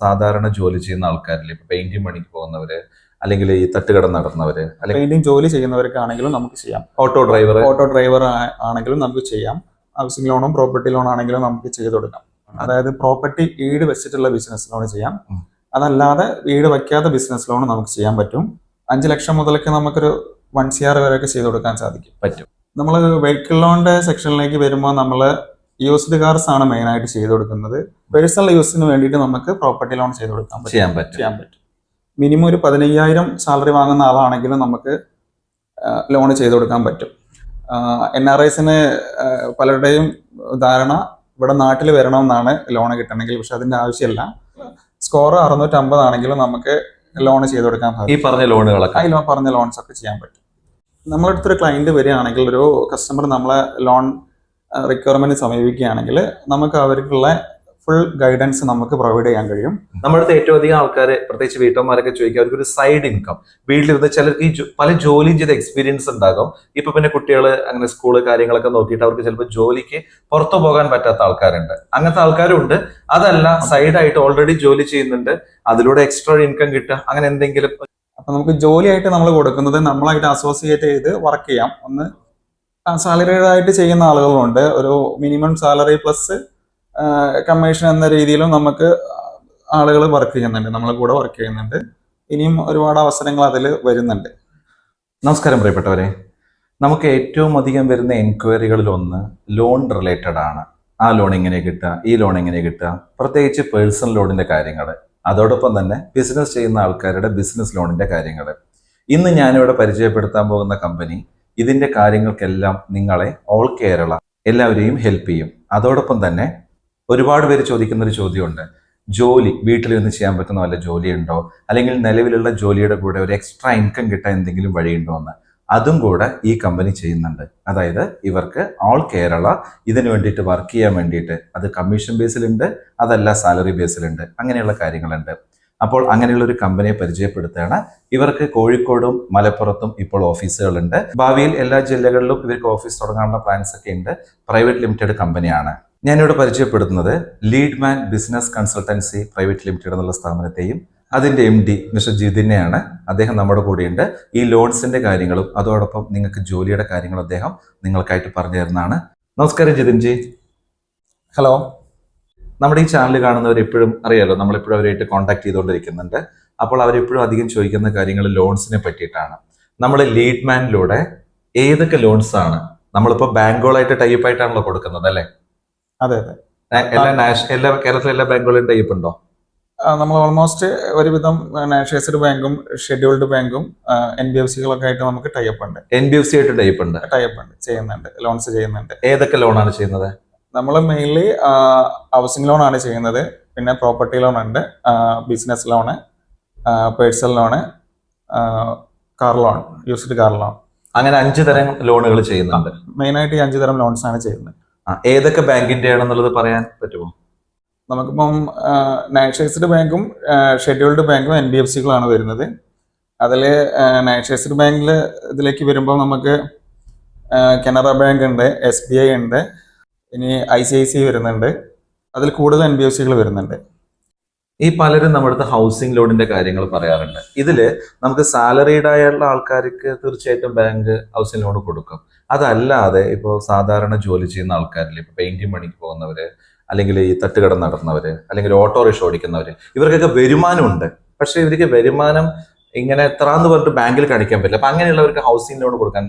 സാധാരണ ജോലി ചെയ്യുന്ന ആൾക്കാരിൽ ഇപ്പൊ പെയിന്റിംഗ് പണിക്ക് പോകുന്നവര് അല്ലെങ്കിൽ ഈ തട്ടുകട നടന്നവര് അല്ലെങ്കിൽ പെയിന്റിംഗ് ജോലി ചെയ്യുന്നവർക്കാണെങ്കിലും നമുക്ക് ചെയ്യാം. ഓട്ടോ ഡ്രൈവർ ഓട്ടോ ഡ്രൈവർ ആണെങ്കിലും നമുക്ക് ചെയ്യാം. ഹൗസിംഗ് ലോണും പ്രോപ്പർട്ടി ലോൺ ആണെങ്കിലും നമുക്ക് ചെയ്തു കൊടുക്കാം. അതായത് പ്രോപ്പർട്ടി വീട് വെച്ചിട്ടുള്ള ബിസിനസ് ലോൺ ചെയ്യാം. അതല്ലാതെ വീട് വയ്ക്കാത്ത ബിസിനസ് ലോൺ നമുക്ക് ചെയ്യാൻ പറ്റും. അഞ്ച് ലക്ഷം മുതലൊക്കെ നമുക്കൊരു വൺ സി ആർ വരെയൊക്കെ ചെയ്തു കൊടുക്കാൻ സാധിക്കും. പറ്റും. നമ്മൾ വെഹിക്കിൾ ലോണിന്റെ സെക്ഷനിലേക്ക് വരുമ്പോൾ നമ്മൾ യൂസ്ഡ് കാർസ് ആണ് മെയിൻ ആയിട്ട് ചെയ്തു കൊടുക്കുന്നത്. പേഴ്സണൽ യൂസിന് വേണ്ടിയിട്ട് നമുക്ക് പ്രോപ്പർട്ടി ലോൺ ചെയ്ത് കൊടുക്കാൻ പറ്റും. ചെയ്യാൻ പറ്റും. ചെയ്യാൻ പറ്റും. മിനിമം ഒരു പതിനയ്യായിരം സാലറി വാങ്ങുന്ന ആളാണെങ്കിലും നമുക്ക് ലോൺ ചെയ്ത് കൊടുക്കാൻ പറ്റും. എൻ ആർ ഐസിന് പലരുടെയും ധാരണ ഇവിടെ നാട്ടിൽ വരണമെന്നാണ് ലോൺ കിട്ടണമെങ്കിൽ പക്ഷെ അതിന്റെ ആവശ്യമില്ല. സ്കോർ അറുന്നൂറ്റമ്പത് ആണെങ്കിലും നമുക്ക് ലോൺ ചെയ്ത് കൊടുക്കാൻ ഈ പറഞ്ഞ ലോണുകളൊക്കെ പറഞ്ഞ ലോൺസ് ഒക്കെ ചെയ്യാൻ പറ്റും. നമ്മളടുത്തൊരു അടുത്തൊരു ക്ലയന്റ് വരികയാണെങ്കിൽ ഒരു കസ്റ്റമർ നമ്മളെ ലോൺ റിക്വയർമെന്റ് സമീപിക്കുകയാണെങ്കിൽ നമുക്ക് അവർക്കുള്ള ഫുൾ ഗൈഡൻസ് നമുക്ക് പ്രൊവൈഡ് ചെയ്യാൻ കഴിയും. നമ്മുടെ ഏറ്റവും അധികം ആൾക്കാർ പ്രത്യേകിച്ച് വീട്ടമ്മമാരൊക്കെ ചോദിക്കുക അവർക്ക് ഒരു സൈഡ് ഇൻകം വീട്ടിലിരുന്ന് ചിലർക്ക് ഈ പല ജോലിയും ചെയ്ത എക്സ്പീരിയൻസ് ഉണ്ടാകും. ഇപ്പൊ പിന്നെ കുട്ടികൾ അങ്ങനെ സ്കൂൾ കാര്യങ്ങളൊക്കെ നോക്കിയിട്ട് അവർക്ക് ചിലപ്പോൾ ജോലിക്ക് പുറത്തു പോകാൻ പറ്റാത്ത ആൾക്കാരുണ്ട്. അങ്ങനത്തെ ആൾക്കാരുണ്ട്. അതല്ല സൈഡായിട്ട് ഓൾറെഡി ജോലി ചെയ്യുന്നുണ്ട്. അതിലൂടെ എക്സ്ട്രാ ഇൻകം കിട്ടുക അങ്ങനെ എന്തെങ്കിലും അപ്പൊ നമുക്ക് ജോലിയായിട്ട് നമ്മൾ കൊടുക്കുന്നത് നമ്മളായിട്ട് അസോസിയേറ്റ് ചെയ്ത് വർക്ക് ചെയ്യാം. ഒന്ന് സാലറീഡ് ആയിട്ട് ചെയ്യുന്ന ആളുകളുണ്ട്. ഒരു മിനിമം സാലറി പ്ലസ് കമ്മീഷൻ എന്ന രീതിയിലും നമുക്ക് ആളുകൾ വർക്ക് ചെയ്യുന്നുണ്ട്. നമ്മളെ കൂടെ വർക്ക് ചെയ്യുന്നുണ്ട്. ഇനിയും ഒരുപാട് അവസരങ്ങൾ അതിൽ വരുന്നുണ്ട്. നമസ്കാരം പ്രിയപ്പെട്ടവരെ. നമുക്ക് ഏറ്റവും അധികം വരുന്ന എൻക്വയറികളിൽ ഒന്ന് ലോൺ റിലേറ്റഡ് ആണ്. ആ ലോൺ എങ്ങനെ കിട്ടുക? ഈ ലോൺ എങ്ങനെ കിട്ടുക? പ്രത്യേകിച്ച് പേഴ്സണൽ ലോണിന്റെ കാര്യങ്ങൾ. അതോടൊപ്പം തന്നെ ബിസിനസ് ചെയ്യുന്ന ആൾക്കാരുടെ ബിസിനസ് ലോണിന്റെ കാര്യങ്ങൾ. ഇന്ന് ഞാനിവിടെ പരിചയപ്പെടുത്താൻ പോകുന്ന കമ്പനി ഇതിന്റെ കാര്യങ്ങൾക്കെല്ലാം നിങ്ങളെ ഓൾ കേരള എല്ലാവരെയും ഹെൽപ്പ് ചെയ്യും. അതോടൊപ്പം തന്നെ ഒരുപാട് പേര് ചോദിക്കുന്ന ഒരു ചോദ്യമുണ്ട്. ജോലി നിന്ന് ചെയ്യാൻ പറ്റുന്ന വല്ല ജോലിയുണ്ടോ? അല്ലെങ്കിൽ നിലവിലുള്ള ജോലിയുടെ കൂടെ ഒരു എക്സ്ട്രാ ഇൻകം കിട്ടാൻ എന്തെങ്കിലും വഴിയുണ്ടോ എന്ന്. അതും കൂടെ ഈ കമ്പനി ചെയ്യുന്നുണ്ട്. അതായത് ഇവർക്ക് ഓൾ കേരള ഇതിനു വേണ്ടിയിട്ട് വർക്ക് ചെയ്യാൻ വേണ്ടിയിട്ട് അത് കമ്മീഷൻ ബേസിലുണ്ട് അതല്ല സാലറി ബേസിലുണ്ട് അങ്ങനെയുള്ള കാര്യങ്ങളുണ്ട്. അപ്പോൾ അങ്ങനെയുള്ള ഒരു കമ്പനിയെ പരിചയപ്പെടുത്തുകയാണ്. ഇവർക്ക് കോഴിക്കോടും മലപ്പുറത്തും ഇപ്പോൾ ഓഫീസുകളുണ്ട് ഭാവിയിൽ എല്ലാ ജില്ലകളിലും ഇവർക്ക് ഓഫീസ് തുടങ്ങാനുള്ള പ്ലാൻസ് ഒക്കെ ഉണ്ട്. പ്രൈവറ്റ് ലിമിറ്റഡ് കമ്പനിയാണ് ഞാനിവിടെ പരിചയപ്പെടുത്തുന്നത് Leadman business consultancy private limited എന്നുള്ള സ്ഥാപനത്തെയും അതിന്റെ എം ഡി മിസ്റ്റർ ജിതിനെയാണ്. അദ്ദേഹം നമ്മുടെ കൂടെയുണ്ട്. ഈ ലോൺസിന്റെ കാര്യങ്ങളും അതോടൊപ്പം നിങ്ങൾക്ക് ജോലിയുടെ കാര്യങ്ങളും അദ്ദേഹം നിങ്ങൾക്കായിട്ട് പറഞ്ഞു തരുന്നതാണ്. നമസ്കാരം ജിതിൻ ജി ഹലോ നമ്മുടെ ഈ ചാനൽ കാണുന്നവർ എപ്പോഴും അറിയാലോ നമ്മളെപ്പോഴും അവരായിട്ട് കോൺടാക്ട് ചെയ്തുകൊണ്ടിരിക്കുന്നുണ്ട്. അപ്പോൾ അവരെപ്പോഴും അധികം ചോദിക്കുന്ന കാര്യങ്ങൾ ലോൺസിനെ പറ്റിയിട്ടാണ്. നമ്മൾ ലീഡ് മാനിലൂടെ ഏതൊക്കെ ലോൺസ് ആണ്? നമ്മളിപ്പോൾ ബാങ്കുകളായിട്ട് ടൈപ്പ് ആയിട്ടാണല്ലോ കൊടുക്കുന്നത് അല്ലേ? അതെ അതെ. എല്ലാ നാഷണൽ എല്ലാ കേരളത്തിലെ എല്ലാ ബാങ്കുകളും ടൈപ്പ് ഉണ്ടോ? നമ്മൾ ഓൾമോസ്റ്റ് ഒരുവിധം നാഷണലൈസ്ഡ് ബാങ്കും ഷെഡ്യൂൾഡ് ബാങ്കും എൻ ബി എഫ് സികളൊക്കെ ആയിട്ട് നമുക്ക് ടൈപ്പ് ഉണ്ട്. എൻ ബി എഫ് സി ആയിട്ട് ടൈപ്പ് ഉണ്ട്. ടൈപ്പ് ഉണ്ട് ചെയ്യുന്നുണ്ട് ലോൺസ് ചെയ്യുന്നുണ്ട്. ഏതൊക്കെ ലോണാണ് ചെയ്യുന്നത്? നമ്മൾ മെയിൻലി ഹൗസിംഗ് ലോൺ ആണ് ചെയ്യുന്നത്. പിന്നെ പ്രോപ്പർട്ടി ലോൺ ഉണ്ട് business loan personal loan car loan used car loan അങ്ങനെ അഞ്ച് തരം ലോണുകൾ ചെയ്യുന്നുണ്ട്. മെയിനായിട്ട് ഈ അഞ്ച് തരം ലോൺസ് ആണ് ചെയ്യുന്നത്. ഏതൊക്കെ ബാങ്കിന്റെ ആണെന്നുള്ളത് പറയാൻ പറ്റുമോ? നമുക്കിപ്പം നാഷണലൈസ്ഡ് ബാങ്കും ഷെഡ്യൂൾഡ് ബാങ്കും എൻ ബി എഫ് സികളാണ് വരുന്നത്. അതിൽ നാഷണലൈസ്ഡ് ബാങ്കിൽ ഇതിലേക്ക് വരുമ്പോൾ നമുക്ക് കനറ ബാങ്ക് ഉണ്ട് എസ് ബി ഐ ഉണ്ട് ഇനി ഐ സി ഐ സി വരുന്നുണ്ട്. അതിൽ കൂടുതൽ എൻ ബി എഫ് സികൾ വരുന്നുണ്ട്. ഈ പലരും നമ്മുടെ അടുത്ത് ഹൗസിംഗ് ലോണിന്റെ കാര്യങ്ങൾ പറയാറുണ്ട്. ഇതിൽ നമുക്ക് സാലറീഡ് ആയുള്ള ആൾക്കാർക്ക് തീർച്ചയായിട്ടും ബാങ്ക് ഹൗസിംഗ് ലോൺ കൊടുക്കും. അതല്ലാതെ ഇപ്പോൾ സാധാരണ ജോലി ചെയ്യുന്ന ആൾക്കാരിൽ ഇപ്പോൾ പെയിന്റിംഗ് പണിക്ക് പോകുന്നവര് അല്ലെങ്കിൽ ഈ തട്ടുകട നടന്നവര് അല്ലെങ്കിൽ ഓട്ടോറിക്ഷ ഓടിക്കുന്നവര് ഇവർക്കൊക്കെ വരുമാനമുണ്ട്. പക്ഷെ ഇവർക്ക് വരുമാനം ഇങ്ങനെ എത്ര എന്ന് പറഞ്ഞിട്ട് ബാങ്കിൽ കാണിക്കാൻ പറ്റില്ല. അപ്പൊ അങ്ങനെയുള്ളവർക്ക് ഹൗസിംഗ് ലോൺ കൊടുക്കാൻ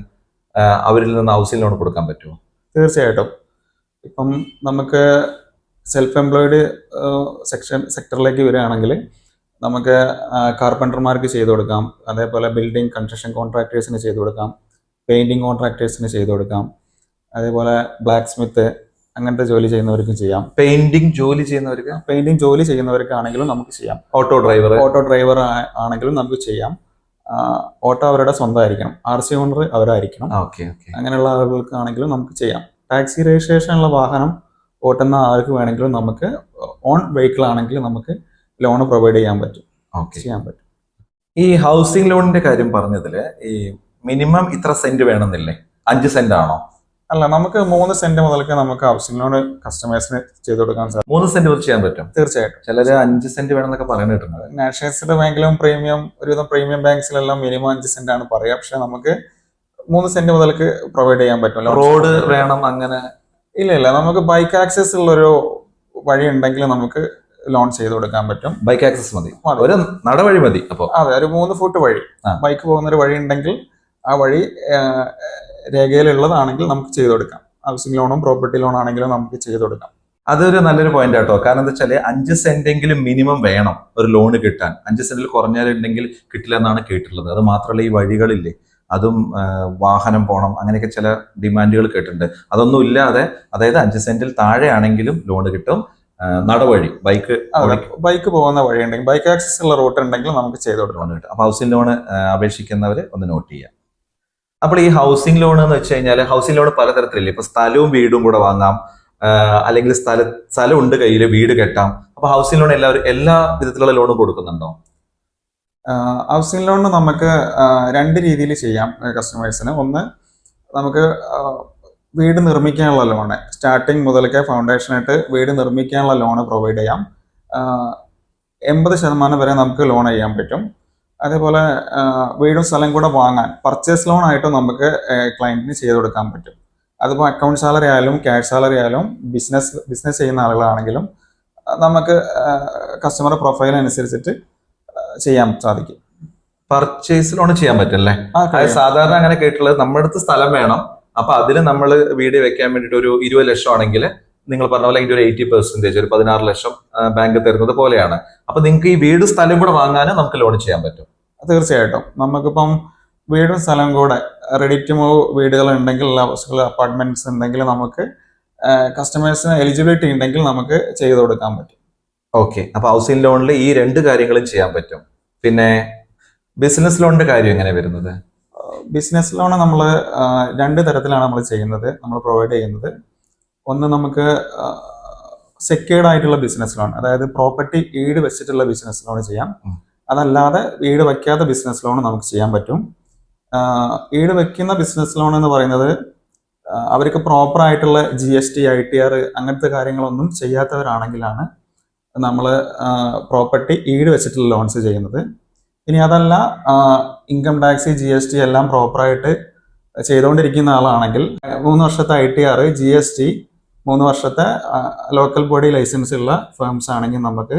അവരിൽ നിന്ന് ഹൗസിംഗ് ലോൺ കൊടുക്കാൻ പറ്റുമോ? തീർച്ചയായിട്ടും. ഇപ്പം നമുക്ക് സെൽഫ് എംപ്ലോയിഡ് സെക്ഷൻ സെക്ടറിലേക്ക് വരികയാണെങ്കിൽ നമുക്ക് കാർപ്പന്റർമാർക്ക് ചെയ്തു കൊടുക്കാം. അതേപോലെ ബിൽഡിംഗ് കൺസ്ട്രക്ഷൻ കോൺട്രാക്ടേഴ്സിന് ചെയ്തു കൊടുക്കാം. പെയിന്റിങ് കോൺട്രാക്ടേഴ്സിന് ചെയ്തു കൊടുക്കാം. അതേപോലെ ബ്ലാക്ക് സ്മിത്ത് അങ്ങനത്തെ ജോലി ചെയ്യുന്നവർക്കും ചെയ്യാം. പെയിന്റിംഗ് ജോലി ചെയ്യുന്നവർക്ക്? പെയിന്റിംഗ് ജോലി ചെയ്യുന്നവർക്കാണെങ്കിലും നമുക്ക് ചെയ്യാം. ഓട്ടോ ഡ്രൈവർ ഓട്ടോ ഡ്രൈവർ ആണെങ്കിലും നമുക്ക് ചെയ്യാം. ഓട്ടോ അവരുടെ സ്വന്തമായിരിക്കണം. ആർ സി ഓണർ അവരായിരിക്കണം. ഓക്കെ ഓക്കെ അങ്ങനെയുള്ള ആളുകൾക്കാണെങ്കിലും നമുക്ക് ചെയ്യാം. ടാക്സി രജിസ്ട്രേഷൻ ഉള്ള വാഹനം ഓട്ടുന്ന ആൾക്ക് വേണമെങ്കിലും നമുക്ക് ഓൺ വെഹിക്കിൾ ആണെങ്കിലും നമുക്ക് ലോൺ പ്രൊവൈഡ് ചെയ്യാൻ പറ്റും. ഓക്കെ. ചെയ്യാൻ പറ്റും. ഈ ഹൗസിംഗ് ലോണിന്റെ കാര്യം പറഞ്ഞതിൽ ഈ മിനിമം ഇത്ര സെന്റ് വേണമെന്നില്ലേ? അഞ്ച് സെന്റ് ആണോ? അല്ല നമുക്ക് മൂന്ന് സെന്റ് മുതൽക്ക് നമുക്ക് ഹൗസിംഗ് ലോൺ കസ്റ്റമേഴ്സിന് ചെയ്ത് കൊടുക്കാൻ സാധിക്കും. മൂന്ന് സെന്റ് വരെ ചെയ്യാൻ പറ്റും? തീർച്ചയായിട്ടും. ചിലര് അഞ്ച് സെന്റ് വേണമെന്നൊക്കെ പറയുന്നുണ്ട് നാഷണലൈസ്ഡ് ബാങ്കിലും പ്രീമിയം ഒരുവിധം പ്രീമിയം ബാങ്ക്സിലെല്ലാം മിനിമം അഞ്ച് സെന്റ് ആണ് പറയുക പക്ഷെ നമുക്ക് മൂന്ന് സെന്റ് മുതൽക്ക് പ്രൊവൈഡ് ചെയ്യാൻ പറ്റും. റോഡ് വേണം അങ്ങനെ. ഇല്ല ഇല്ല. നമുക്ക് ബൈക്ക് ആക്സസ് ഉള്ളൊരു വഴി ഉണ്ടെങ്കിൽ നമുക്ക് ലോൺ ചെയ്ത് കൊടുക്കാൻ പറ്റും. ബൈക്ക് ആക്സസ് മതി. മതി. ഒരു നടവഴി മതി അപ്പോൾ അതെ ഒരു മൂന്ന് ഫുട്ട് വഴി. ബൈക്ക് പോകുന്ന ഒരു വഴി ഉണ്ടെങ്കിൽ ആ വഴി രേഖയിലുള്ളതാണെങ്കിൽ നമുക്ക് ചെയ്ത് കൊടുക്കാം. ഹൗസിംഗ് ലോണും പ്രോപ്പർട്ടി ലോൺ ആണെങ്കിലും നമുക്ക് ചെയ്ത് കൊടുക്കാം. അതൊരു നല്ലൊരു പോയിന്റ് ആട്ടോ. കാരണം എന്താ വെച്ചാൽ അഞ്ച് സെന്റെങ്കിലും മിനിമം വേണം ഒരു ലോൺ കിട്ടാൻ. അഞ്ച് സെന്റിൽ കുറഞ്ഞാലുണ്ടെങ്കിൽ കിട്ടില്ല എന്നാണ് കേട്ടിട്ടുള്ളത്. അത് മാത്രമല്ല ഈ വഴികളില്ലേ. അതും വാഹനം പോകണം അങ്ങനെയൊക്കെ ചില ഡിമാൻഡുകൾ കേട്ടിട്ടുണ്ട്. അതൊന്നും ഇല്ലാതെ അതായത് അഞ്ച് സെന്റിൽ താഴെ ആണെങ്കിലും ലോൺ കിട്ടും നടവഴി ബൈക്ക് ബൈക്ക് പോകുന്ന വഴി ഉണ്ടെങ്കിൽ ബൈക്ക് ആക്സസ് ഉള്ള റൂട്ട് ഉണ്ടെങ്കിൽ നമുക്ക് ചെയ്ത് കൊടുക്കാം. ലോൺ കിട്ടും. അപ്പൊ ഹൗസിംഗ് ലോൺ അപേക്ഷിക്കുന്നവർ ഒന്ന് നോട്ട് ചെയ്യാം. അപ്പോൾ ഈ ഹൗസിംഗ് ലോൺ എന്ന് വെച്ച് കഴിഞ്ഞാൽ ഹൗസിംഗ് ലോൺ പലതരത്തിലില്ല? ഇപ്പൊ സ്ഥലവും വീടും കൂടെ വാങ്ങാം അല്ലെങ്കിൽ സ്ഥല സ്ഥലം ഉണ്ട് കയ്യിൽ വീട് കെട്ടാം. അപ്പൊ ഹൗസിംഗ് ലോൺ എല്ലാവരും എല്ലാ വിധത്തിലുള്ള ലോണും കൊടുക്കുന്നുണ്ടോ? ഹൗസിംഗ് ലോൺ നമുക്ക് രണ്ട് രീതിയിൽ ചെയ്യാം കസ്റ്റമേഴ്സിന് ഒന്ന് നമുക്ക് വീട് നിർമ്മിക്കാനുള്ള ലോണ് സ്റ്റാർട്ടിങ് മുതലൊക്കെ ഫൗണ്ടേഷനായിട്ട് വീട് നിർമ്മിക്കാനുള്ള ലോണ് പ്രൊവൈഡ് ചെയ്യാം. എൺപത് ശതമാനം വരെ നമുക്ക് ലോൺ ചെയ്യാൻ പറ്റും. അതേപോലെ വീടും സ്ഥലം കൂടെ വാങ്ങാൻ പർച്ചേസ് ലോൺ ആയിട്ടും നമുക്ക് ക്ലയന്റിന് ചെയ്ത് കൊടുക്കാൻ പറ്റും. അതിപ്പോൾ അക്കൗണ്ട് സാലറി ആയാലും ക്യാഷ് സാലറി ആയാലും ബിസിനസ് ബിസിനസ് ചെയ്യുന്ന ആളുകളാണെങ്കിലും നമുക്ക് കസ്റ്റമർ പ്രൊഫൈൽ അനുസരിച്ചിട്ട് ചെയ്യാൻ സാധിക്കും. പർച്ചേസ് ലോൺ ചെയ്യാൻ പറ്റല്ലേ അല്ലേ സാധാരണ അങ്ങനെ കേട്ടിട്ടുള്ളത് നമ്മുടെ അടുത്ത് സ്ഥലം വേണം. അപ്പൊ അതിൽ നമ്മൾ വീട് വെക്കാൻ വേണ്ടിട്ട് ഒരു ഇരുപത് ലക്ഷം ആണെങ്കിൽ നിങ്ങൾ പറഞ്ഞ പോലെ അതിന്റെ ഒരു എയ്റ്റി പെർസെന്റേജ് ഒരു പതിനാറ് ലക്ഷം ബാങ്ക് തരുന്നത് പോലെയാണ്. അപ്പൊ നിങ്ങൾക്ക് ഈ വീട് സ്ഥലം കൂടെ വാങ്ങാനും നമുക്ക് ലോൺ ചെയ്യാൻ പറ്റും. തീർച്ചയായിട്ടും. നമുക്കിപ്പം വീടും സ്ഥലം കൂടെ റെഡി ടു മൂവ് വീടുകൾ ഉണ്ടെങ്കിൽ ഹൗസുകൾ അപ്പാർട്ട്മെന്റ്സ് ഉണ്ടെങ്കിൽ നമുക്ക് കസ്റ്റമേഴ്സിന് എലിജിബിലിറ്റി ഉണ്ടെങ്കിൽ നമുക്ക് ചെയ്ത് കൊടുക്കാൻ പറ്റും. ഓക്കെ അപ്പൊ ഹൗസിംഗ് ലോണിൽ ഈ രണ്ട് കാര്യങ്ങളും ചെയ്യാൻ പറ്റും. പിന്നെ ബിസിനസ് ലോണിന്റെ കാര്യം എങ്ങനെ വരുന്നത്? ബിസിനസ് ലോൺ നമ്മൾ രണ്ട് തരത്തിലാണ് നമ്മൾ ചെയ്യുന്നത്. നമ്മൾ പ്രൊവൈഡ് ചെയ്യുന്നത്. ഒന്ന് നമുക്ക് സെക്യൂർഡ് ആയിട്ടുള്ള ബിസിനസ് ലോൺ അതായത് പ്രോപ്പർട്ടി ഈട് വെച്ചിട്ടുള്ള ബിസിനസ് ലോൺ ചെയ്യാം. അതല്ലാതെ ഈട് വയ്ക്കാത്ത ബിസിനസ് ലോൺ നമുക്ക് ചെയ്യാൻ പറ്റും. ഈട് വെക്കുന്ന ബിസിനസ് ലോൺ എന്ന് പറയുന്നത് അവർക്ക് പ്രോപ്പർ ആയിട്ടുള്ള G S T I T R അങ്ങനത്തെ കാര്യങ്ങളൊന്നും ചെയ്യാത്തവരാണെങ്കിലാണ് നമ്മൾ പ്രോപ്പർട്ടി ഈട് വെച്ചിട്ടുള്ള ലോൺസ് ചെയ്യുന്നത്. ഇനി അതല്ല income tax G S T എല്ലാം പ്രോപ്പറായിട്ട് ചെയ്തുകൊണ്ടിരിക്കുന്ന ആളാണെങ്കിൽ മൂന്ന് വർഷത്തെ I T R G S T മൂന്ന് വർഷത്തെ ലോക്കൽ ബോഡി ലൈസൻസ് ഉള്ള ഫേംസ് ആണെങ്കിൽ നമുക്ക്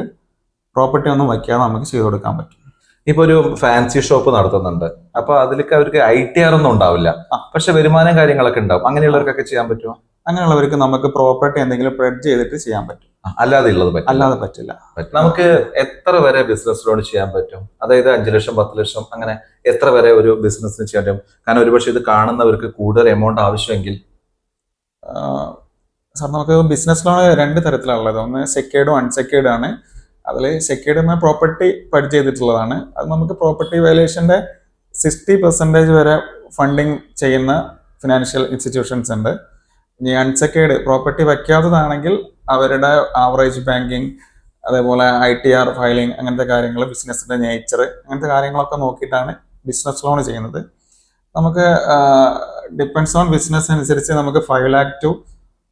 പ്രോപ്പർട്ടി ഒന്നും വയ്ക്കാതെ നമുക്ക് ചെയ്തു കൊടുക്കാൻ പറ്റും. ഇപ്പൊ ഒരു ഫാൻസി ഷോപ്പ് നടത്തുന്നുണ്ട്. അപ്പൊ അതിലേക്ക് അവർക്ക് ഐ ടി ആർ ഒന്നും ഉണ്ടാവില്ല. പക്ഷെ വരുമാനം കാര്യങ്ങളൊക്കെ ഉണ്ടാവും. അങ്ങനെയുള്ളവർക്കൊക്കെ ചെയ്യാൻ പറ്റുമോ? അങ്ങനെയുള്ളവർക്ക് നമുക്ക് പ്രോപ്പർട്ടി എന്തെങ്കിലും പ്രെഡ് ചെയ്തിട്ട് ചെയ്യാൻ പറ്റും. അല്ലാതെ ഉള്ളത് പറ്റില്ല. അല്ലാതെ പറ്റില്ല. നമുക്ക് എത്ര വരെ ബിസിനസ് ലോൺ ചെയ്യാൻ പറ്റും? അതായത് അഞ്ചു ലക്ഷം പത്ത് ലക്ഷം അങ്ങനെ എത്ര വരെ ഒരു ബിസിനസ്സിന് ചെയ്യാൻ പറ്റും? കാരണം ഒരുപക്ഷെ ഇത് കാണുന്നവർക്ക് കൂടുതൽ എമൗണ്ട് ആവശ്യമെങ്കിൽ സാർ നമുക്ക് ബിസിനസ് ലോൺ രണ്ട് തരത്തിലുള്ളത് ഒന്ന് സെക്യൂർഡും അൺസെക്യൂർഡും ആണ്. അതിൽ സെക്യൂർഡ് എന്ന പ്രോപ്പർട്ടി പഠിച്ച് ചെയ്തിട്ടുള്ളതാണ്. അത് നമുക്ക് പ്രോപ്പർട്ടി വാല്യുവേഷന്റെ സിക്സ്റ്റി പെർസെന്റേജ് വരെ ഫണ്ടിങ് ചെയ്യുന്ന ഫിനാൻഷ്യൽ ഇൻസ്റ്റിറ്റ്യൂഷൻസ് ഉണ്ട്. ഇനി അൺസെക്യൂർഡ് പ്രോപ്പർട്ടി വയ്ക്കാത്തതാണെങ്കിൽ അവരുടെ ആവറേജ് ബാങ്കിങ് അതേപോലെ ഐ ടി ആർ ഫയലിംഗ് അങ്ങനത്തെ കാര്യങ്ങൾ ബിസിനസിന്റെ നേച്ചർ അങ്ങനത്തെ കാര്യങ്ങളൊക്കെ നോക്കിയിട്ടാണ് ബിസിനസ് ലോൺ ചെയ്യുന്നത്. നമുക്ക് ഡിപ്പെൻഡ്സ് ഓൺ ബിസിനസ് അനുസരിച്ച് നമുക്ക് ഫൈവ് ലാക്ക് ടു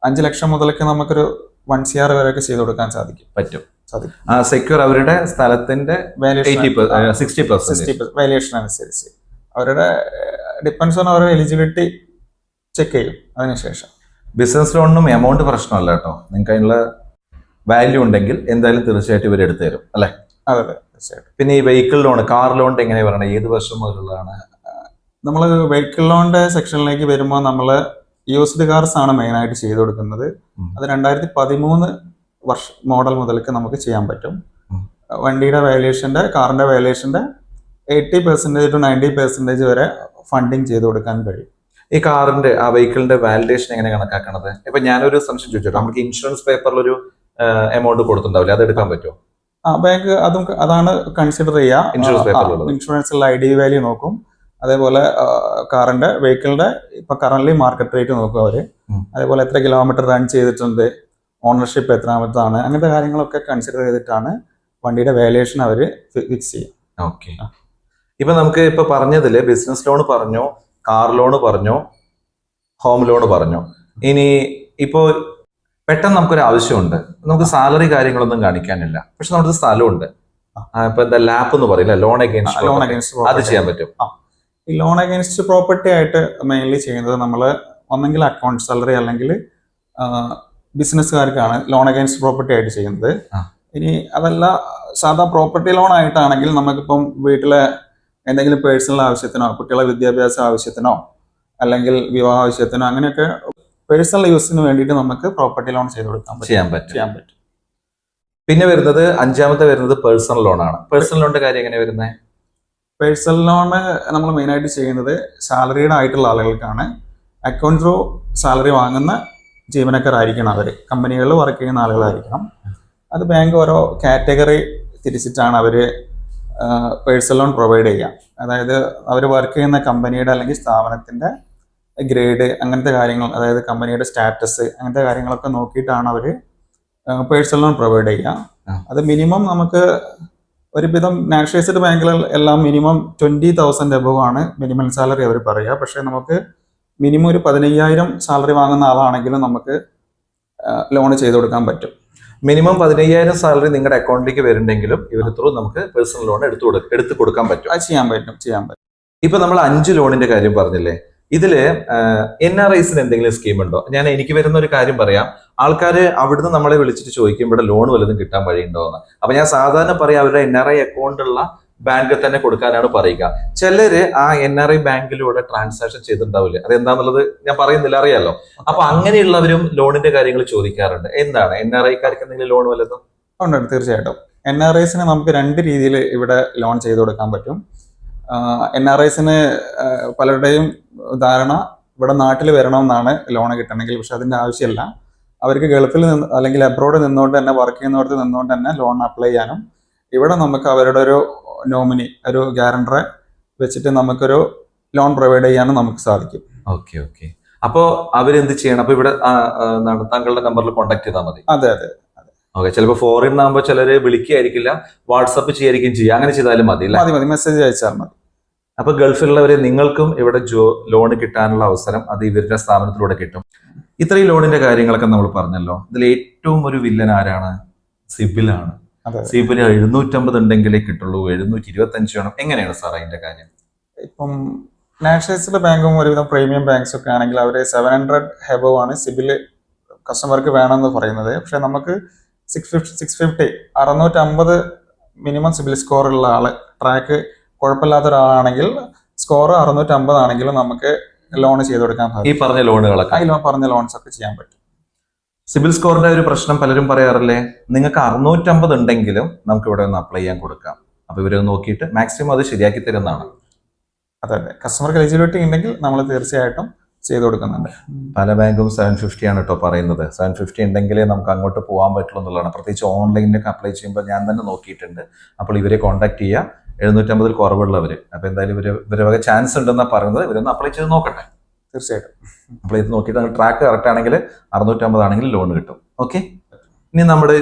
അഞ്ച് ലക്ഷം മുതലൊക്കെ നമുക്കൊരു വൺ സി ആർ വരെയൊക്കെ ചെയ്ത് കൊടുക്കാൻ സാധിക്കും. പറ്റും. സാധിക്കും. സെക്യൂർ അവരുടെ സ്ഥലത്തിന്റെ വാല്യുവേഷൻ അനുസരിച്ച്. അവരുടെ ഡിപ്പെൻസ് ഓൺ അവരുടെ എലിജിബിലിറ്റി ചെക്ക് ചെയ്യും. അതിനുശേഷം. ബിസിനസ് ലോണിനും എമൗണ്ട് പ്രശ്നമല്ല കേട്ടോ. നിങ്ങൾക്ക് അതിനുള്ള വാല്യൂ ഉണ്ടെങ്കിൽ എന്തായാലും തീർച്ചയായിട്ടും ഇവർ എടുത്തു തരും അല്ലെ? അതെ അതെ തീർച്ചയായിട്ടും. പിന്നെ ഈ വെഹിക്കിൾ ലോൺ കാർ ലോൺ എങ്ങനെയാണ് പറയണത് ഏത് വർഷം മുതലുള്ളതാണ്? നമ്മൾ വെഹിക്കിൾ ലോണിന്റെ സെക്ഷനിലേക്ക് വരുമ്പോൾ നമ്മൾ യൂസ്ഡ് കാർസ് ആണ് മെയിൻ ആയിട്ട് ചെയ്തു കൊടുക്കുന്നത്. അത് രണ്ടായിരത്തി പതിമൂന്ന് വർഷ മോഡൽ മുതൽക്ക് നമുക്ക് ചെയ്യാൻ പറ്റും. വണ്ടിയുടെ വാല്യുവേഷന്റെ കാറിന്റെ വാല്യുവേഷന്റെ eighty percentage to ninety percentage വരെ ഫണ്ടിങ് ചെയ്ത് കൊടുക്കാൻ കഴിയും. ഈ കാറിന്റെ ആ വെഹിക്കിളിന്റെ വാലിഡേഷൻ എങ്ങനെ കണക്കാക്കണത്? ഇപ്പൊ ഞാനൊരു സംശയം ചോദിച്ചോട്ടെ. നമുക്ക് ഇൻഷുറൻസ് പേപ്പറിൽ ഒരു എമൗണ്ട് കൊടുത്തിട്ടുണ്ടാവില്ല? അത് എടുക്കാൻ പറ്റുമോ? ആ ബാങ്ക് അതും അതാണ് കൺസിഡർ ചെയ്യുക ഇൻഷുറൻസ് ഇൻഷുറൻസിലുള്ള ഐ ഡി വാല്യൂ നോക്കും. അതേപോലെ കാറിന്റെ വെഹിക്കിളിന്റെ ഇപ്പൊ കറന്റ് മാർക്കറ്റ് റേറ്റ് നോക്കും അവർ. അതേപോലെ എത്ര കിലോമീറ്റർ റൺ ചെയ്തിട്ടുണ്ട് ഓണർഷിപ്പ് എത്രാമത്താണ് അങ്ങനത്തെ കാര്യങ്ങളൊക്കെ കൺസിഡർ ചെയ്തിട്ടാണ് വണ്ടിയുടെ വാല്യുവേഷൻ അവർ ഫിക്സ് ചെയ്യുക ഓക്കെ ഇപ്പൊ നമുക്ക് ഇപ്പൊ പറഞ്ഞതിൽ ബിസിനസ് ലോൺ പറഞ്ഞു കാർ ലോൺ പറഞ്ഞു? ഹോം ലോൺ പറഞ്ഞു? ഇനി ഇപ്പോ പെട്ടെന്ന് നമുക്കൊരു ആവശ്യമുണ്ട് നമുക്ക് സാലറി കാര്യങ്ങളൊന്നും കാണിക്കാനില്ല. പക്ഷെ നമ്മുടെ സ്ഥലമുണ്ട്. ഇപ്പൊ എന്താ ലാപ്പ് എന്ന് പറയില്ല? ലോൺ അഗേൻസ്റ്റ് ലോൺ അഗൈൻസ്റ്റ് അത് ചെയ്യാൻ പറ്റും. ഈ ലോൺ അഗേൻസ്റ്റ് പ്രോപ്പർട്ടി ആയിട്ട് മെയിൻലി ചെയ്യുന്നത് നമ്മൾ ഒന്നെങ്കിൽ അക്കൗണ്ട് സാലറി അല്ലെങ്കിൽ ബിസിനസ്സുകാർക്കാണ് ലോൺ അഗേൻസ്റ്റ് പ്രോപ്പർട്ടി ആയിട്ട് ചെയ്യുന്നത്. ഇനി അതല്ല സാധാ പ്രോപ്പർട്ടി ലോൺ ആയിട്ടാണെങ്കിൽ നമുക്കിപ്പം വീട്ടിലെ എന്തെങ്കിലും പേഴ്സണൽ ആവശ്യത്തിനോ കുട്ടികളെ വിദ്യാഭ്യാസ ആവശ്യത്തിനോ അല്ലെങ്കിൽ വിവാഹ ആവശ്യത്തിനോ അങ്ങനെയൊക്കെ പേഴ്സണൽ യൂസിന് വേണ്ടിയിട്ട് നമുക്ക് പ്രോപ്പർട്ടി ലോൺ ചെയ്ത് കൊടുക്കാൻ ചെയ്യാൻ പറ്റും. ചെയ്യാൻ പറ്റും. പിന്നെ വരുന്നത് അഞ്ചാമത്തെ വരുന്നത് പേഴ്സണൽ ലോൺ ആണ്. പേഴ്സണൽ ലോണിന്റെ കാര്യം എങ്ങനെ വരുന്നത് പേഴ്സണൽ ലോണ് നമ്മൾ മെയിൻ ആയിട്ട് ചെയ്യുന്നത് സാലറീഡ് ആയിട്ടുള്ള ആളുകൾക്കാണ്. അക്കൗണ്ട് ത്രൂ സാലറി വാങ്ങുന്ന ജീവനക്കാരായിരിക്കണം അവർ കമ്പനികളിൽ വർക്ക് ചെയ്യുന്ന ആളുകളായിരിക്കണം. അത് ബാങ്ക് ഓരോ കാറ്റഗറി തിരിച്ചിട്ടാണ് അവർ പേഴ്സണൽ ലോൺ പ്രൊവൈഡ് ചെയ്യാം. അതായത് അവർ വർക്ക് ചെയ്യുന്ന കമ്പനിയുടെ അല്ലെങ്കിൽ സ്ഥാപനത്തിന്റെ ഗ്രേഡ് അങ്ങനത്തെ കാര്യങ്ങൾ അതായത് കമ്പനിയുടെ സ്റ്റാറ്റസ് അങ്ങനത്തെ കാര്യങ്ങളൊക്കെ നോക്കിയിട്ടാണ് അവർ പേഴ്സണൽ ലോൺ പ്രൊവൈഡ് ചെയ്യുക അത് മിനിമം നമുക്ക് ഒരുവിധം നാഷണലൈസ്ഡ് ബാങ്കുകൾ എല്ലാം മിനിമം ട്വന്റി തൗസൻഡ് എബവ് ആണ് മിനിമം സാലറി അവർ പറയുക. പക്ഷേ നമുക്ക് മിനിമം ഒരു പതിനയ്യായിരം സാലറി വാങ്ങുന്ന ആളാണെങ്കിലും നമുക്ക് ലോൺ ചെയ്ത് കൊടുക്കാൻ പറ്റും. മിനിമം പതിനയ്യായിരം സാലറി നിങ്ങളുടെ അക്കൗണ്ടിലേക്ക് വരുന്നുണ്ടെങ്കിലും ഇവർ ത്രൂ നമുക്ക് പേഴ്സണൽ ലോൺ എടുത്തു കൊടുക്കും എടുത്ത് കൊടുക്കാൻ പറ്റും. അത് ചെയ്യാൻ പറ്റും ചെയ്യാൻ പറ്റും. ഇപ്പൊ നമ്മൾ അഞ്ച് ലോണിന്റെ കാര്യം പറഞ്ഞില്ലേ? ഇതിൽ എൻ ആർ ഐസിന് എന്തെങ്കിലും സ്കീം ഉണ്ടോ? ഞാൻ എനിക്ക് വരുന്ന ഒരു കാര്യം പറയാം. ആൾക്കാർ അവിടുന്ന് നമ്മളെ വിളിച്ചിട്ട് ചോദിക്കും ഇവിടെ ലോൺ വല്ലതും കിട്ടാൻ വഴിയുണ്ടോ എന്ന് അപ്പൊ ഞാൻ സാധാരണ പറയാം അവരുടെ എൻ ആർ ഐ അക്കൗണ്ട് ഉള്ള ബാങ്കിൽ തന്നെ കൊടുക്കാനാണ് പറയുക. ചിലര് ആ എൻ ആർ ഐ ബാങ്കിലൂടെ ട്രാൻസാക്ഷൻ ചെയ്തിട്ടുണ്ടാവില്ല? അതെന്താന്നുള്ളത് ഞാൻ പറയുന്നില്ല അറിയാലോ? അപ്പൊ അങ്ങനെയുള്ളവരും ലോണിന്റെ കാര്യങ്ങൾ ചോദിക്കാറുണ്ട്. എന്താണ്? എൻ ആർ ഐക്കാർക്ക് എന്തെങ്കിലും ലോൺ വല്ലതും? ഉണ്ട് തീർച്ചയായിട്ടും. എൻ ആർ ഐസിന് നമുക്ക് രണ്ട് രീതിയിൽ ഇവിടെ ലോൺ ചെയ്ത് കൊടുക്കാൻ പറ്റും. എൻ ആർ ഐസിന് പലരുടെയും ധാരണ ഇവിടെ നാട്ടിൽ വരണമെന്നാണ് ലോൺ കിട്ടണമെങ്കിൽ. പക്ഷെ അതിന്റെ ആവശ്യമില്ല. അവർക്ക് ഗൾഫിൽ നിന്ന് അല്ലെങ്കിൽ അബ്രോഡ് നിന്നുകൊണ്ട് തന്നെ വർക്ക് ചെയ്യുന്നിടത്ത് നിന്നുകൊണ്ട് തന്നെ ലോൺ അപ്ലൈ ചെയ്യാനും. ഇവിടെ നമുക്ക് അവരുടെ ഒരു നോമിനി ഒരു ഗ്യാരണ്ടറെ വെച്ചിട്ട് നമുക്കൊരു ലോൺ പ്രൊവൈഡ് ചെയ്യാനും നമുക്ക് സാധിക്കും. ഓക്കെ ഓക്കെ അപ്പോ അവരെന്ത് ചെയ്യണം? അപ്പൊ ഇവിടെ എന്താണ് താങ്കളുടെ നമ്പറിൽ കോൺടാക്ട് ചെയ്താൽ മതി. അതെ അതെ ഓക്കെ ചിലപ്പോൾ ഫോറിൻ ആകുമ്പോൾ ചിലര് വിളിക്കുകയായിരിക്കില്ല വാട്സപ്പ് ചെയ്യായിരിക്കും ചെയ്യുക അങ്ങനെ ചെയ്താലും മതി മതി മതി മെസ്സേജ് അയച്ചാൽ മതി. അപ്പൊ ഗൾഫിലുള്ളവരെ നിങ്ങൾക്കും ഇവിടെ ജോ ലോൺ കിട്ടാനുള്ള അവസരം അത് ഇവരുടെ സ്ഥാപനത്തിലൂടെ കിട്ടും. ഇത്രയും ലോണിന്റെ കാര്യങ്ങളൊക്കെ നമ്മൾ പറഞ്ഞല്ലോ. ഇതിൽ ഏറ്റവും ഒരു വില്ലൻ ആരാണ്? സിബിലാണ്. സിബിൽ എഴുന്നൂറ്റമ്പത് ഉണ്ടെങ്കിലേ കിട്ടുള്ളൂ എഴുന്നൂറ്റി ഇരുപത്തി അഞ്ച് വേണം. എങ്ങനെയാണ് സാർ അതിന്റെ കാര്യം? ഇപ്പം നാഷണലൈസ്ഡ് ബാങ്കും ഒരുവിധം പ്രീമിയം ബാങ്ക്സ് ഒക്കെ ആണെങ്കിൽ അവർ സെവൻ ഹൺഡ്രഡ് ഹെബവ് ആണ് സിബിൽ കസ്റ്റമർക്ക് വേണമെന്ന് പറയുന്നത്. പക്ഷെ നമുക്ക് സിക്സ് ഫിഫ്റ്റി സിക്സ് ഫിഫ്റ്റി അറുന്നൂറ്റമ്പത് മിനിമം സിബിൽ സ്കോർ ഉള്ള ആൾ ട്രാക്ക് കുഴപ്പമില്ലാത്ത ഒരാളാണെങ്കിൽ സ്കോർ അറുന്നൂറ്റമ്പത് ആണെങ്കിലും നമുക്ക് ലോൺ ചെയ്ത് കൊടുക്കാൻ ഈ സാധിക്കും പറഞ്ഞ ലോണുകളൊക്കെ? പറഞ്ഞ ലോൺസ് ഒക്കെ ചെയ്യാൻ പറ്റും. സിബിൽ സ്കോറിന്റെ ഒരു പ്രശ്നം പലരും പറയാറില്ലേ? നിങ്ങൾക്ക് അറുന്നൂറ്റമ്പത് ഉണ്ടെങ്കിലും നമുക്ക് ഇവിടെ ഒന്ന് അപ്ലൈ ചെയ്യാൻ കൊടുക്കാം. അപ്പൊ ഇവരെ നോക്കിയിട്ട് മാക്സിമം അത് ശരിയാക്കി തരുന്നതാണ്. അതെ അതെ കസ്റ്റമർക്ക് എലിജിബിലിറ്റി ഉണ്ടെങ്കിൽ നമ്മൾ തീർച്ചയായിട്ടും ചെയ്തു കൊടുക്കുന്നുണ്ട്. പല ബാങ്കും സെവൻ ഫിഫ്റ്റി ആണ് കേട്ടോ പറയുന്നത്. സെവൻ ഫിഫ്റ്റി ഉണ്ടെങ്കിലേ നമുക്ക് അങ്ങോട്ട് പോകാൻ പറ്റുള്ളൂ എന്നുള്ളതാണ്. പ്രത്യേകിച്ച് ഓൺലൈനിലൊക്കെ അപ്ലൈ ചെയ്യുമ്പോൾ ഞാൻ തന്നെ നോക്കിയിട്ടുണ്ട്. അപ്പോൾ ഇവരെ കോൺടാക്ട് ചെയ്യുക. എഴുന്നൂറ്റമ്പതിൽ കുറവുള്ളവർ അപ്പോൾ എന്തായാലും ഇവർ ഇവരെ വക ചാൻസ് ഉണ്ടെന്നാണ് പറയുന്നത്. ഇവരൊന്ന് അപ്ലൈ ചെയ്ത് നോക്കട്ടെ. തീർച്ചയായിട്ടും. അപ്പോൾ ഇത് നോക്കിയിട്ട് ട്രാക്ക് കറക്റ്റ് ആണെങ്കിൽ അറുന്നൂറ്റമ്പത് ആണെങ്കിൽ ലോൺ കിട്ടും. ഓക്കെ ഇനി നമ്മുടെ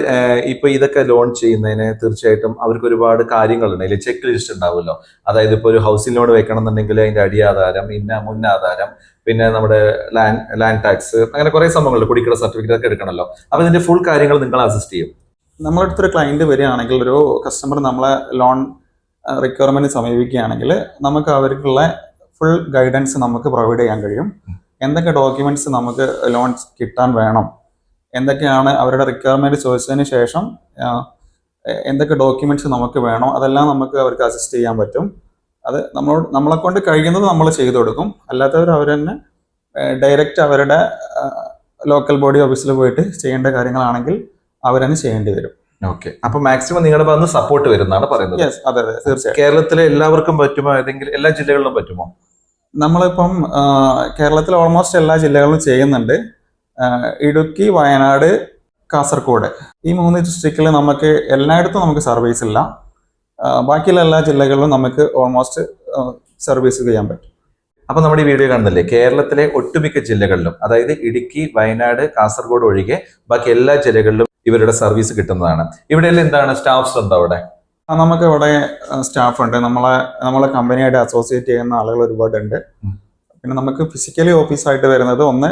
ഇപ്പൊ ഇതൊക്കെ ലോൺ ചെയ്യുന്നതിന് തീർച്ചയായിട്ടും അവർക്ക് ഒരുപാട് കാര്യങ്ങളുണ്ട്. അതിൽ ചെക്ക് ലിസ്റ്റ് ഉണ്ടാവുമല്ലോ. അതായത് ഇപ്പോൾ ഒരു ഹൗസിംഗ് ലോൺ വെക്കണം എന്നുണ്ടെങ്കിൽ അതിന്റെ അടിയാധാരം ഇന്ന മുന്നാധാരം പിന്നെ നമ്മുടെ ലാൻഡ് ലാൻഡ് ടാക്സ് അങ്ങനെ കുറെ സംഭവങ്ങളുണ്ട്. കുടിക്കുന്ന സർട്ടിഫിക്കറ്റ് ഒക്കെ എടുക്കണമല്ലോ. അപ്പൊ ഇതിന്റെ ഫുൾ കാര്യങ്ങൾ നിങ്ങൾ അസിസ്റ്റ് ചെയ്യും. നമ്മുടെ അടുത്തൊരു ക്ലയന്റ് വരികയാണെങ്കിൽ ഒരു കസ്റ്റമർ നമ്മളെ ലോൺ റിക്വയർമെന്റ് സമീപിക്കുകയാണെങ്കിൽ നമുക്ക് അവർക്കുള്ള ഫുൾ ഗൈഡൻസ് നമുക്ക് പ്രൊവൈഡ് ചെയ്യാൻ കഴിയും. എന്തൊക്കെ ഡോക്യുമെന്റ്സ് നമുക്ക് ലോൺ കിട്ടാൻ വേണം? എന്തൊക്കെയാണ് അവരുടെ റിക്വയർമെന്റ് ചോദിച്ചതിന് ശേഷം എന്തൊക്കെ ഡോക്യുമെന്റ്സ് നമുക്ക് വേണം അതെല്ലാം നമുക്ക് അവർക്ക് അസിസ്റ്റ് ചെയ്യാൻ പറ്റും. അത് നമ്മളോട് നമ്മളെ കൊണ്ട് കഴിയുന്നത് നമ്മൾ ചെയ്തു കൊടുക്കും. അല്ലാത്തവർ അവർ തന്നെ ഡയറക്റ്റ് അവരുടെ ലോക്കൽ ബോഡി ഓഫീസിൽ പോയിട്ട് ചെയ്യേണ്ട കാര്യങ്ങളാണെങ്കിൽ അവരന്നെ ചെയ്യേണ്ടി വരും. ഓക്കെ അപ്പൊ മാക്സിമം നിങ്ങളുടെ ഭാഗത്ത് സപ്പോർട്ട് വരുന്നതാണ് പറയുന്നത്. അതെ അതെ തീർച്ചയായും. കേരളത്തിലെ എല്ലാവർക്കും പറ്റുമോ? ഏതെങ്കിലും എല്ലാ ജില്ലകളിലും പറ്റുമോ? നമ്മളിപ്പം കേരളത്തിൽ ഓൾമോസ്റ്റ് എല്ലാ ജില്ലകളിലും ചെയ്യുന്നുണ്ട്. ഇടുക്കി വയനാട് കാസർഗോഡ് ഈ മൂന്ന് ഡിസ്ട്രിക്റ്റിൽ നമുക്ക് എല്ലായിടത്തും നമുക്ക് സർവീസ് ഇല്ല. ബാക്കിയുള്ള എല്ലാ ജില്ലകളിലും നമുക്ക് ഓൾമോസ്റ്റ് സർവീസ് ചെയ്യാൻ പറ്റും. അപ്പോൾ നമ്മുടെ ഈ വീഡിയോ കാണുന്നില്ലേ? കേരളത്തിലെ ഒട്ടുമിക്ക ജില്ലകളിലും അതായത് ഇടുക്കി വയനാട് കാസർഗോഡ് ഒഴികെ ബാക്കി എല്ലാ ജില്ലകളിലും ഇവരുടെ സർവീസ് കിട്ടുന്നതാണ്. ഇവിടെയെല്ലാം എന്താണ്? സ്റ്റാഫ്സ് എന്താ അവിടെ? നമുക്ക് ഇവിടെ സ്റ്റാഫ് ഉണ്ട് നമ്മളെ നമ്മളെ കമ്പനിയായിട്ട് അസോസിയേറ്റ് ചെയ്യുന്ന ആളുകൾ ഒരുപാടുണ്ട്. പിന്നെ നമുക്ക് ഫിസിക്കലി ഓഫീസായിട്ട് വരുന്നത് ഒന്ന്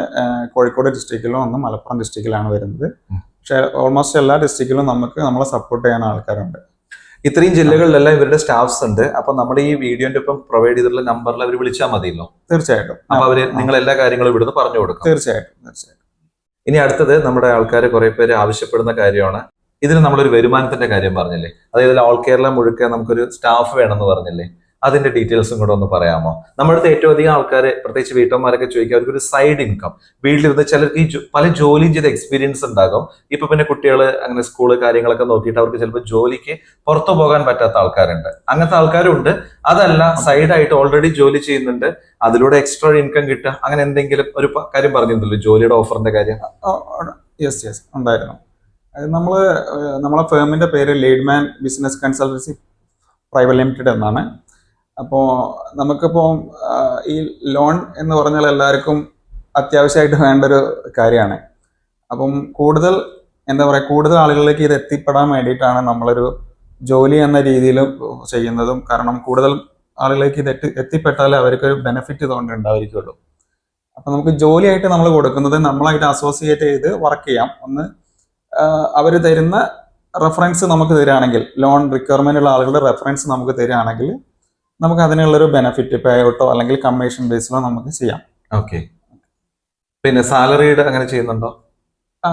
കോഴിക്കോട് ഡിസ്ട്രിക്റ്റിലും ഒന്ന് മലപ്പുറം ഡിസ്ട്രിക്റ്റിലാണ് വരുന്നത്. പക്ഷെ ഓൾമോസ്റ്റ് എല്ലാ ഡിസ്ട്രിക്റ്റിലും നമുക്ക് നമ്മളെ സപ്പോർട്ട് ചെയ്യുന്ന ആൾക്കാരുണ്ട്. ഇത്രയും ജില്ലകളിലെല്ലാം ഇവരുടെ സ്റ്റാഫ്സ് ഉണ്ട്. അപ്പൊ നമ്മുടെ ഈ വീഡിയോന്റെ ഇപ്പം പ്രൊവൈഡ് ചെയ്തിട്ടുള്ള നമ്പറിൽ അവർ വിളിച്ചാൽ മതിയല്ലോ? തീർച്ചയായിട്ടും. അപ്പൊ അവർ നിങ്ങൾ എല്ലാ കാര്യങ്ങളും ഇവിടുന്ന് പറഞ്ഞു കൊടുക്കും. തീർച്ചയായിട്ടും തീർച്ചയായിട്ടും. ഇനി അടുത്തത് നമ്മുടെ ആൾക്കാർ കുറെ പേര് ആവശ്യപ്പെടുന്ന കാര്യമാണ്. ഇതിന് നമ്മളൊരു വരുമാനത്തിന്റെ കാര്യം പറഞ്ഞില്ലേ? അതായത് ഓൾ കേരള മുഴുക്കെ നമുക്കൊരു സ്റ്റാഫ് വേണമെന്ന് പറഞ്ഞില്ലേ? അതിന്റെ ഡീറ്റെയിൽസും കൂടെ ഒന്ന് പറയാമോ? നമ്മളടുത്ത് ഏറ്റവും അധികം ആൾക്കാർ പ്രത്യേകിച്ച് വീട്ടമ്മമാരൊക്കെ ചോദിക്കുക അവർക്ക് ഒരു സൈഡ് ഇൻകം. വീട്ടിലിരുന്ന് ചിലർക്ക് ഈ പല ജോലിയും ചെയ്ത എക്സ്പീരിയൻസ് ഉണ്ടാകും. ഇപ്പൊ പിന്നെ കുട്ടികൾ അങ്ങനെ സ്കൂൾ കാര്യങ്ങളൊക്കെ നോക്കിയിട്ട് അവർക്ക് ചിലപ്പോൾ ജോലിക്ക് പുറത്തു പോകാൻ പറ്റാത്ത ആൾക്കാരുണ്ട്. അങ്ങനത്തെ ആൾക്കാരുണ്ട്. അതല്ല സൈഡായിട്ട് ഓൾറെഡി ജോലി ചെയ്യുന്നുണ്ട്. അതിലൂടെ എക്സ്ട്രാ ഇൻകം കിട്ടുക. അങ്ങനെ എന്തെങ്കിലും ഒരു കാര്യം പറഞ്ഞിരുന്നല്ലോ ജോലിയുടെ ഓഫറിന്റെ കാര്യം. യെസ് യെസ് ഉണ്ടായിരുന്നു. നമ്മൾ നമ്മളെ ഫേമിന്റെ പേര് Leadman business consultancy private limited എന്നാണ്. അപ്പോൾ നമുക്കിപ്പോൾ ഈ ലോൺ എന്ന് പറഞ്ഞാൽ എല്ലാവർക്കും അത്യാവശ്യമായിട്ട് വേണ്ട ഒരു കാര്യമാണ്. അപ്പം കൂടുതൽ എന്താ പറയുക കൂടുതൽ ആളുകളിലേക്ക് ഇത് എത്തിപ്പെടാൻ വേണ്ടിയിട്ടാണ് നമ്മളൊരു ജോലി എന്ന രീതിയിൽ ചെയ്യുന്നതും കാരണം കൂടുതൽ ആളുകളിലേക്ക് ഇത് എത്തി എത്തിപ്പെട്ടാലേ അവർക്കൊരു ബെനിഫിറ്റ് ഇതുകൊണ്ട് ഉണ്ടായിരിക്കുള്ളൂ അപ്പം നമുക്ക് ജോലിയായിട്ട് നമ്മൾ കൊടുക്കുന്നത് നമ്മളായിട്ട് അസോസിയേറ്റ് ചെയ്ത് വർക്ക് ചെയ്യാം. ഒന്ന് അവർ തരുന്ന റെഫറൻസ് നമുക്ക് തരികയാണെങ്കിൽ ലോൺ റിക്വയർമെന്റ് ഉള്ള ആളുകളുടെ റെഫറൻസ് നമുക്ക് തരികയാണെങ്കിൽ നമുക്ക് അതിനുള്ളൊരു ബെനിഫിറ്റ് പേ ഔട്ടോ അല്ലെങ്കിൽ കമ്മീഷൻ ബേസിലോ നമുക്ക് ചെയ്യാം. ഓക്കെ പിന്നെ സാലറിയുടെ അങ്ങനെ ചെയ്യുന്നുണ്ടോ? ആ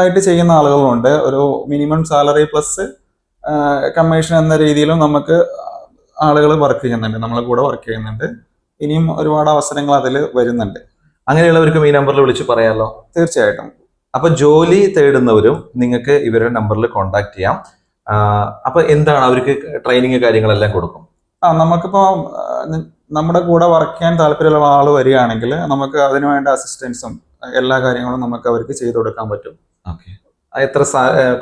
ആയിട്ട് ചെയ്യുന്ന ആളുകളുണ്ട്. ഒരു മിനിമം സാലറി പ്ലസ് കമ്മീഷൻ എന്ന രീതിയിലും നമുക്ക് ആളുകൾ വർക്ക് ചെയ്യുന്നുണ്ട്. നമ്മളെ കൂടെ വർക്ക് ചെയ്യുന്നുണ്ട്. ഇനിയും ഒരുപാട് അവസരങ്ങൾ അതിൽ വരുന്നുണ്ട്. അങ്ങനെയുള്ളവർക്കും ഈ നമ്പറിൽ വിളിച്ച് പറയാമല്ലോ തീർച്ചയായിട്ടും. അപ്പൊ ജോലി തേടുന്നവരും നിങ്ങൾക്ക് ഇവരുടെ നമ്പറിൽ കോൺടാക്ട് ചെയ്യാം. അപ്പൊ എന്താണ് അവർക്ക് ട്രെയിനിങ് കാര്യങ്ങളെല്ലാം കൊടുക്കും? ആ നമുക്കിപ്പോ നമ്മുടെ കൂടെ വർക്ക് ചെയ്യാൻ താല്പര്യമുള്ള ആൾ വരികയാണെങ്കിൽ നമുക്ക് അതിനു വേണ്ട അസിസ്റ്റൻസും എല്ലാ കാര്യങ്ങളും നമുക്ക് അവർക്ക് ചെയ്തു കൊടുക്കാൻ പറ്റും. ഓക്കെ എത്ര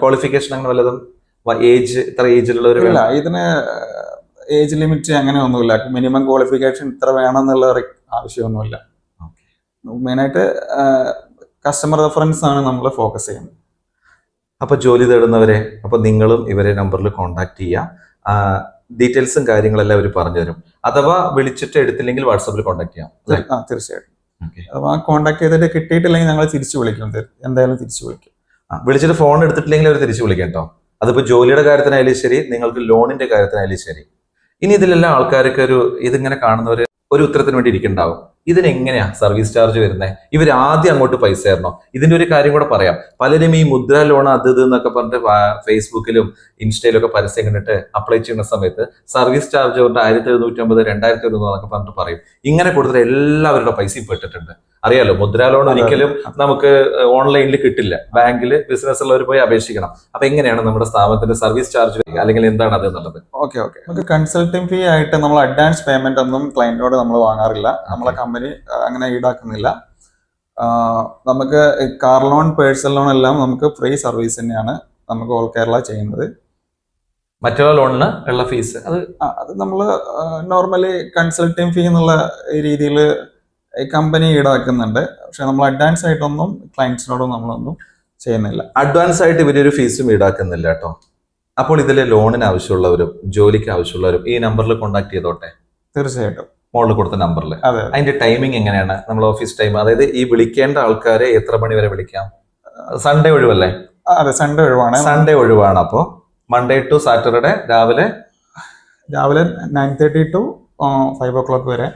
ക്വാളിഫിക്കേഷൻ അങ്ങനെ വല്ലതും? ഏജ് ഇത്ര ഏജിലുള്ളവർ ഇല്ല ഇതിന് ഏജ് ലിമിറ്റ് അങ്ങനെ ഒന്നുമില്ല മിനിമം ക്വാളിഫിക്കേഷൻ ഇത്ര വേണം എന്നുള്ള ആവശ്യമൊന്നുമില്ല. മെയിനായിട്ട് കസ്റ്റമർ റെഫറൻസ് ആണ് നമ്മൾ ഫോക്കസ് ചെയ്യുന്നത്. അപ്പോൾ ജോലി തേടുന്നവരെ അപ്പോൾ നിങ്ങളും ഇവരെ നമ്പറിൽ കോൺടാക്ട് ചെയ്യുക. ഡീറ്റെയിൽസും കാര്യങ്ങളെല്ലാം അവർ പറഞ്ഞു തരും. അഥവാ വിളിച്ചിട്ട് എടുത്തില്ലെങ്കിൽ വാട്സാപ്പിൽ കോൺടാക്ട് ചെയ്യാം. ആ തീർച്ചയായിട്ടും. അഥവാ കോൺടാക്ട് ചെയ്തിട്ട് കിട്ടിയിട്ടില്ലെങ്കിൽ ഞങ്ങൾ തിരിച്ചു വിളിക്കും. എന്തായാലും തിരിച്ചു വിളിക്കും. ആ, വിളിച്ചിട്ട് ഫോൺ എടുത്തിട്ടില്ലെങ്കിൽ അവർ തിരിച്ചു വിളിക്കാം കേട്ടോ. അതിപ്പോ ജോലിയുടെ കാര്യത്തിനായാലും ശരി നിങ്ങൾക്ക് ലോണിന്റെ കാര്യത്തിനായാലും ശരി. ഇനി ഇതിലെല്ലാം ആൾക്കാർക്ക് ഒരു ഇതിങ്ങനെ കാണുന്നവർ ഒരു ഉത്തരത്തിന് വേണ്ടി ഇരിക്കുന്നുണ്ടാവും ഇതിനെങ്ങനെയാ സർവീസ് ചാർജ് വരുന്നത് ഇവർ ആദ്യം അങ്ങോട്ട് പൈസ തരണോ? ഇതിന്റെ ഒരു കാര്യം കൂടെ പറയാം. പലരും ഈ മുദ്ര ലോൺ അത് ഇത് എന്നൊക്കെ പറഞ്ഞിട്ട് ഫേസ്ബുക്കിലും ഇൻസ്റ്റയിലും ഒക്കെ പരസ്യം കണ്ടിട്ട് അപ്ലൈ ചെയ്യുന്ന സമയത്ത് സർവീസ് ചാർജ് കൊണ്ട് ആയിരത്തി എഴുന്നൂറ്റി അമ്പത് രണ്ടായിരത്തി എഴുന്നൂറ് എന്നൊക്കെ പറഞ്ഞിട്ട് പറയും. ഇങ്ങനെ കൊടുത്തിട്ട് എല്ലാവരുടെ പൈസയും പെട്ടിട്ടുണ്ട്. അറിയാലോ മുദ്ര ലോൺ ഒരിക്കലും നമുക്ക് ഓൺലൈനിൽ കിട്ടില്ല. ബാങ്കിൽ ബിസിനസ് ഉള്ളവർ പോയി അപേക്ഷിക്കണം. അപ്പൊ എങ്ങനെയാണ് നമ്മുടെ സ്ഥാപനത്തിന്റെ സർവീസ് ചാർജ് അല്ലെങ്കിൽ എന്താണ് അത് എന്നുള്ളത്? Okay okay. നമുക്ക് കൺസൾട്ടിംഗ് ഫീ ആയിട്ട് നമ്മൾ അഡ്വാൻസ് പേയ്മെന്റ് ഒന്നും ക്ലയന്റിനോട് നമ്മൾ വാങ്ങാറില്ല. നമ്മളെ കമ്പനി അങ്ങനെ ഈടാക്കുന്നില്ല. നമുക്ക് കാർ ലോൺ പേഴ്സണൽ ലോൺ എല്ലാം നമുക്ക് ഫ്രീ സർവീസ് തന്നെയാണ് നമുക്ക് ഓൾ കേരള ചെയ്യുന്നത്. മറ്റുള്ള ലോണിന് ഉള്ള ഫീസ് അത് അത് നമ്മൾ നോർമലി കൺസൾട്ടിങ് ഫീ എന്നുള്ള രീതിയിൽ കമ്പനി ഈടാക്കുന്നുണ്ട്. പക്ഷെ നമ്മൾ അഡ്വാൻസ് ആയിട്ടൊന്നും ക്ലയൻസിനോടും നമ്മളൊന്നും ചെയ്യുന്നില്ല. അഡ്വാൻസ് ആയിട്ട് ഇവരൊരു ഫീസും ഈടാക്കുന്നില്ല കേട്ടോ. അപ്പോൾ ഇതിലെ ലോണിന് ആവശ്യമുള്ളവരും ജോലിക്ക് ആവശ്യമുള്ളവരും ഈ നമ്പറിൽ കോൺടാക്ട് ചെയ്തോട്ടെ? തീർച്ചയായിട്ടും. മുകളിൽ കൊടുത്ത നമ്പറിൽ അതെ അതിന്റെ ടൈമിംഗ് എങ്ങനെയാണ്? നമ്മൾ ഓഫീസ് ടൈം അതായത് ഈ വിളിക്കേണ്ട ആൾക്കാരെ എത്ര മണി വരെ വിളിക്കാം? സൺഡേ ഒഴിവല്ലേ? അതെ സൺഡേ ഒഴിവാണ്. സൺഡേ ഒഴിവാണ് അപ്പോൾ മൺഡേ ടു സാറ്റർഡേ രാവിലെ രാവിലെ nine thirty to five o'clock വരെ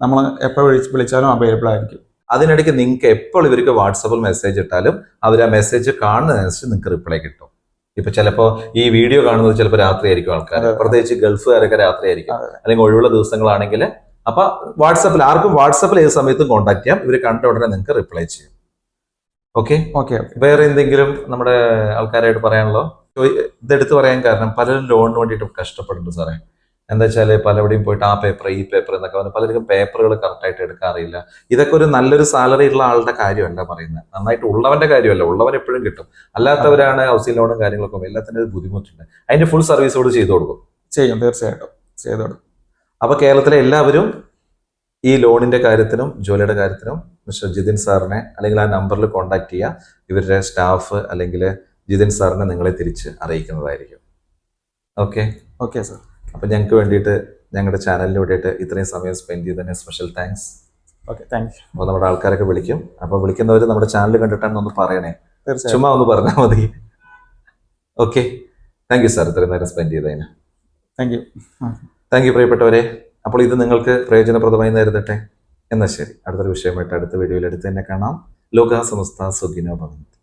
നമ്മൾ എപ്പോൾ വിളിച്ച് വിളിച്ചാലും അവൈലബിൾ ആയിരിക്കും. അതിനിടയ്ക്ക് നിങ്ങൾക്ക് എപ്പോൾ ഇവർക്ക് വാട്സപ്പിൽ മെസ്സേജ് ഇട്ടാലും അവർ ആ മെസ്സേജ് കാണുന്നതനുസരിച്ച് നിങ്ങൾക്ക് റിപ്ലൈ കിട്ടും. ഇപ്പൊ ചിലപ്പോ ഈ വീഡിയോ കാണുന്നത് ചിലപ്പോൾ രാത്രി ആയിരിക്കും ആൾക്കാർ പ്രത്യേകിച്ച് ഗൾഫുകാരൊക്കെ രാത്രി ആയിരിക്കും അല്ലെങ്കിൽ ഒഴിവുള്ള ദിവസങ്ങളാണെങ്കിൽ അപ്പൊ വാട്സപ്പിൽ ആർക്കും വാട്സപ്പിൽ ഏത് സമയത്തും കോൺടാക്ട് ചെയ്യാം. ഇവർ കണ്ട ഉടനെ നിങ്ങൾക്ക് റിപ്ലൈ ചെയ്യും. ഓക്കെ ഓക്കെ വേറെ എന്തെങ്കിലും നമ്മുടെ ആൾക്കാരായിട്ട് പറയാനുള്ളോ? ഇതെടുത്ത് പറയാൻ കാരണം പലരും ലോണിന് വേണ്ടിയിട്ട് കഷ്ടപ്പെടുന്നുണ്ട് സാറേ. എന്താ വെച്ചാൽ പലവിടെയും പോയിട്ട് ആ പേപ്പർ ഈ പേപ്പർ എന്നൊക്കെ പറഞ്ഞു പലർക്കും പേപ്പറുകൾ കറക്റ്റായിട്ട് എടുക്കാറില്ല ഇതൊക്കെ ഒരു നല്ലൊരു സാലറി ഉള്ള ആളുടെ കാര്യമല്ല പറയുന്നത്. നന്നായിട്ട് ഉള്ളവന്റെ കാര്യമല്ല ഉള്ളവൻ എപ്പോഴും കിട്ടും. അല്ലാത്തവരാണ് ഹൗസിംഗ് ലോണും കാര്യങ്ങളൊക്കെ എല്ലാത്തിനും ഒരു ബുദ്ധിമുട്ടുണ്ട്. അതിന്റെ ഫുൾ സർവീസോട് ചെയ്തു കൊടുക്കും. ചെയ്യും തീർച്ചയായിട്ടും. ചെയ്തു കൊടുക്കും. അപ്പൊ കേരളത്തിലെ എല്ലാവരും ഈ ലോണിന്റെ കാര്യത്തിനും ജോലിയുടെ കാര്യത്തിനും മിസ്റ്റർ ജിതിൻ സാറിനെ അല്ലെങ്കിൽ ആ നമ്പറിൽ കോൺടാക്ട് ചെയ്യുക. ഇവരുടെ സ്റ്റാഫ് അല്ലെങ്കിൽ ജിതിൻ സാറിനെ നിങ്ങളെ തിരിച്ച് അറിയിക്കുന്നതായിരിക്കും. ഓക്കെ ഓക്കെ സർ അപ്പൊ ഞങ്ങൾക്ക് വേണ്ടിയിട്ട് ഞങ്ങളുടെ ചാനലിന് വേണ്ടിയിട്ട് ഇത്രയും സമയം സ്പെൻഡ് ചെയ്തതിന് സ്പെഷ്യൽ താങ്ക്സ് ഓക്കെ താങ്ക്സ് അപ്പോൾ നമ്മുടെ ആൾക്കാരൊക്കെ വിളിക്കും. അപ്പോൾ വിളിക്കുന്നവർ നമ്മുടെ ചാനൽ കണ്ടിട്ടാണ് ഒന്ന് പറയണേ. ചുമ്മാ ഒന്ന് പറഞ്ഞാൽ മതി. ഓക്കെ താങ്ക് യു സാർ ഇത്രയും നേരം സ്പെൻഡ് ചെയ്തതിന്. താങ്ക് യു താങ്ക് യു പ്രിയപ്പെട്ടവരെ. അപ്പോൾ ഇത് നിങ്ങൾക്ക് പ്രയോജനപ്രദമായി നേരിടട്ടെ? എന്നാൽ ശരി. അടുത്തൊരു വിഷയമായിട്ട് അടുത്ത വീഡിയോയിൽ അടുത്ത് തന്നെ കാണാം. ലോകാസമസ്ത സുഖിനോ ഭവന്തി.